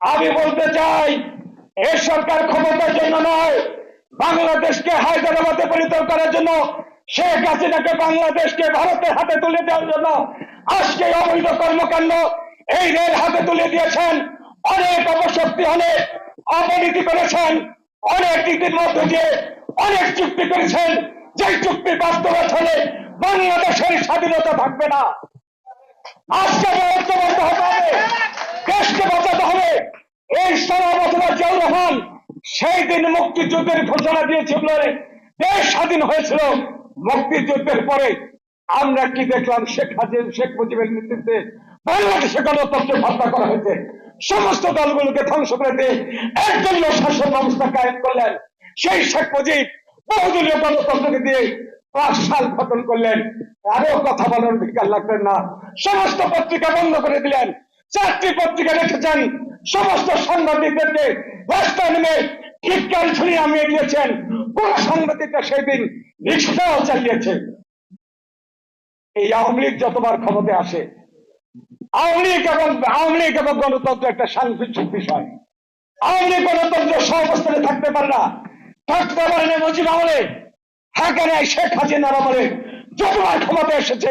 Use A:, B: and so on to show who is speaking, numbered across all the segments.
A: আমি বলতে চাই, এ সরকার ক্ষমতার জন্য নয়, বাংলাদেশকে হায়দ্রাবাদে পরিণত করার জন্য শেখ হাসিনাকে বাংলাদেশকে ভারতের হাতে তুলে দেওয়ার জন্য আজকে অবৈধ কর্মকাণ্ড এই রেল হাতে তুলে দিয়েছেন। অনেক অপশক্তি হলে অপনীতি করেছেন, অনেক নীতির মধ্য দিয়ে অনেক চুক্তি করেছেন। যে চুক্তি বাস্তবায়ন হলে বাংলাদেশের স্বাধীনতা থাকবে না। আজকে ঐক্যবদ্ধ হতে হবে দেশকে বাঁচাতে হবে। এই সারা বছর জিয়াউর রহমান সেই দিন মুক্তিযুদ্ধের ঘোষণা দিয়েছিল দেশ স্বাধীন হয়েছিল। মুক্তিযুদ্ধের পরে আমরা কি দেখলাম? শেখ হাসিনা, শেখ মুজিবের নেতৃত্বে বাংলাদেশে গণতন্ত্র হত্যা করা হয়েছে। সমস্ত দলগুলোকে ধ্বংস করে দিয়ে একদলীয় শাসন ব্যবস্থা কায়েম করলেন। সেই শেখ মুজিব বহুদলীয় গণতন্ত্রকে দিয়ে পাঁচ সাল খতম করলেন। আরও কথা বলার অধিকার লাগবেন না। সমস্ত পত্রিকা বন্ধ করে দিলেন। চারটি পত্রিকা রেখেছেন সমস্ত সাংবাদিকদেরকে রাস্তায় নেমে টিটকারি ছড়িয়ে নামিয়ে দিয়েছেন। কোন সাংবাদিকরা সেই দিন রিক্সাও চালিয়েছে। এই আওয়ামী লীগ যতবার ক্ষমতায় আসে, আওয়ামী লীগ এবং আওয়ামী লীগ এবং গণতন্ত্র একটা সাংবিধানিক বিষয়। আওয়ামী লীগ গণতন্ত্র সহাবস্থানে থাকতে পারে না। থাকতে পারে না মুজিব আমলে। হাকানে শেখ হাসিনার আমলে। যতবার ক্ষমতা এসেছে,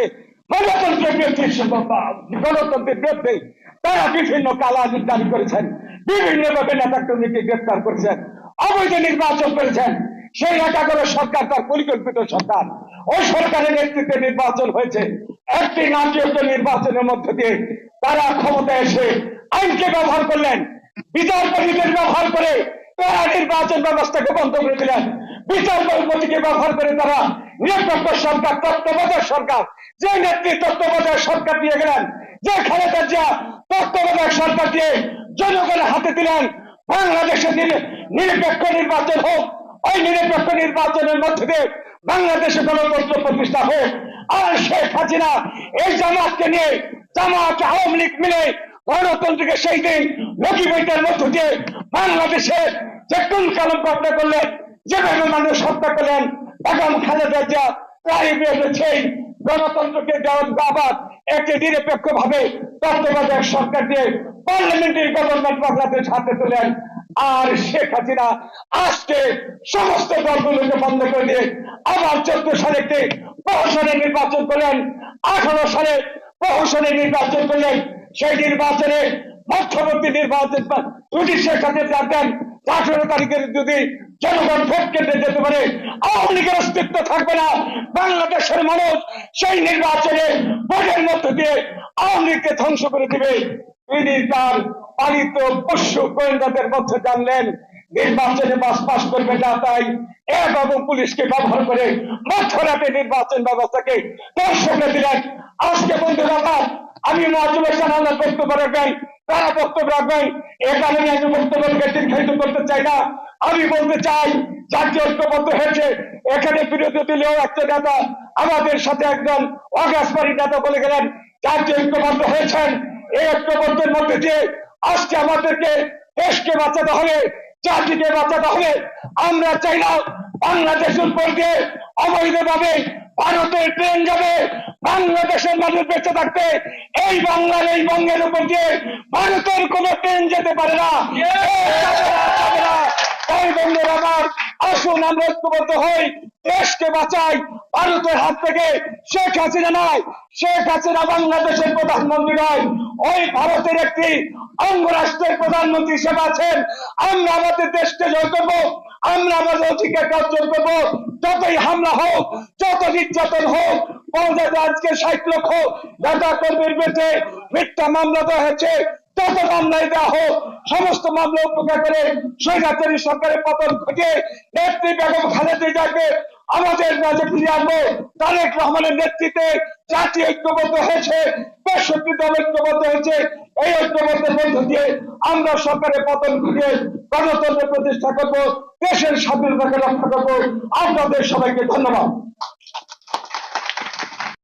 A: গণতন্ত্রের বিরুদ্ধে গণতন্ত্রের বিরুদ্ধে তারা বিভিন্ন কালা দাবি করেছেন, বিভিন্ন ভাবে নেতা কর্মীকে গ্রেফতার করেছেন, অবৈধ নির্বাচন করেছেন। সেই একাগ্র সরকার তার পরিকল্পিত সরকার। ওই সরকারের নেতৃত্বে নির্বাচন হয়েছে। একটি নাটকীয় নির্বাচনের মধ্য দিয়ে তারা ক্ষমতায় এসে আইনকে ব্যবহার করলেন, বিচারপতিদের ব্যবহার করে তারা নির্বাচন ব্যবস্থাকে বন্ধ করে দিলেন। বিচারপতিকে ব্যবহার করে তারা নিরপেক্ষ সরকার তত্ত্বাবধায়ক সরকার। যে নেত্রী তত্ত্বাবধায়ক সরকার দিয়ে গেলেন, যে খালেদা জিয়া তত্ত্বাবধায়ক সরকার দিয়ে জনগণের হাতে দিলেন, বাংলাদেশে নির- নিরপেক্ষ নির্বাচন হোক, ওই নিরপেক্ষ নির্বাচনের মধ্যে দিয়ে বাংলাদেশে গণতন্ত্র প্রতিষ্ঠা হোক। আর শেখ হাসিনা এই জামাতকে নিয়ে, জামাত আওয়ামী লীগ মিলে গণতন্ত্রকে সেই দিন লকি বইটার মধ্য দিয়ে বাংলাদেশে যে কোন কালম করলেন, যেভাবে মানুষ হত্যা করলেন বেগম খালেদা জিয়া বিরুদ্ধে সেই গণতন্ত্রকে দেওয়ার বাবার একটি নিরপেক্ষ ভাবে তত্ত্বাবধায়ক সরকার দিয়ে পার্লামেন্টারি গভর্নমেন্ট বাংলাদেশ হাতে তোলেন। আর শেখ হাসিনা আজকে সমস্ত দলগুলোকে বন্ধ করে দিয়ে আবার চোদ্দ সালে একটি প্রহসনে নির্বাচন করলেন, আঠারো সালে প্রহসনে নির্বাচন করলেন। সেই নির্বাচনে মধ্যবর্তী নির্বাচন যদি শেখ হাসিনা জানতেন আঠারো তারিখের যদি জনগণ ভোট কেন্দ্রে যেতে পারে, আওয়ামী লীগের অস্তিত্ব থাকবে না। বাংলাদেশের মানুষ সেই নির্বাচনে ভোটের মধ্য দিয়ে আওয়ামী লীগকে ধ্বংস করে দিবে। তিনি তার পালিত পশু গোয়েন্দাদের মধ্যে জানলেন নির্বাচনে বাস পাস করবে না, তাই এবং পুলিশকে ব্যবহার করে মধ্যরাতে নির্বাচন ব্যবস্থাকে দর্শকে দিলেন। আজকে বন্ধুরা আমি হাসান আল্লাহ বক্তব্য রাখবেন, তারা বক্তব্য রাখবেন, এ কারণে আমি বক্তব্যকে দীর্ঘায়িত করতে চাই না। আমি বলতে চাই, জাতীয় ঐক্যবদ্ধ হয়েছে, এখানে বিরোধী দলীয় একটা নেতা আমাদের সাথে একজন অগাসবাড়ি নেতা বলে গেলেন, জাতীয় ঐক্যবদ্ধ হয়েছেন। এই ঐক্যবদ্ধের মধ্যে দিয়ে আজকে আমাদেরকে দেশকে বাঁচাতে হবে। জাতিকে বাঁচাতে হবে আমরা চাই না বাংলাদেশের উপর দিয়ে অবৈধভাবে ভারতের ট্রেন যাবে, বাংলাদেশের মানুষ বেঁচে থাকতে এই বাংলার, এই বঙ্গের উপর দিয়ে ভারতের কোন ট্রেন যেতে পারে না। তাই বন্ধুরা আমার আসুন, আমরা ঐক্যবদ্ধ হই, দেশকে বাঁচাই ভারতের হাত থেকে শেখ হাসিনা নয় শেখ হাসিনা বাংলাদেশের প্রধানমন্ত্রী নয় ওই ভারতের একটি অঙ্গরাষ্ট্রের প্রধানমন্ত্রী হিসেবে আছেন। আমরা আমাদের দেশকে জয় আমরা আমাদের অর্জন করব। যতই হামলা হোক, যত নির্যাতন হোক আজকে ষাট লক্ষ কর্মীর বিরুদ্ধে মিথ্যা মামলা দেওয়া হয়েছে। তত মামলায় দেওয়া হোক, সমস্ত মামলা করে স্বৈরাচারী সরকারের পতন ঘটে নেত্রী বেগম খালেদা জিয়াকে আমাদের মাঝে ফিরে আসবে। তারেক রহমানের নেতৃত্বে জাতি ঐক্যবদ্ধ হয়েছে পঁয়ষট্টি দল ঐক্যবদ্ধ হয়েছে। এই ঐক্যবদ্ধের মধ্য দিয়ে আমরা সরকারের পতন ঘুরিয়ে গণতন্ত্র প্রতিষ্ঠা করব, দেশের স্বাধীনতাকে রক্ষা করব। আপনাদের সবাইকে ধন্যবাদ।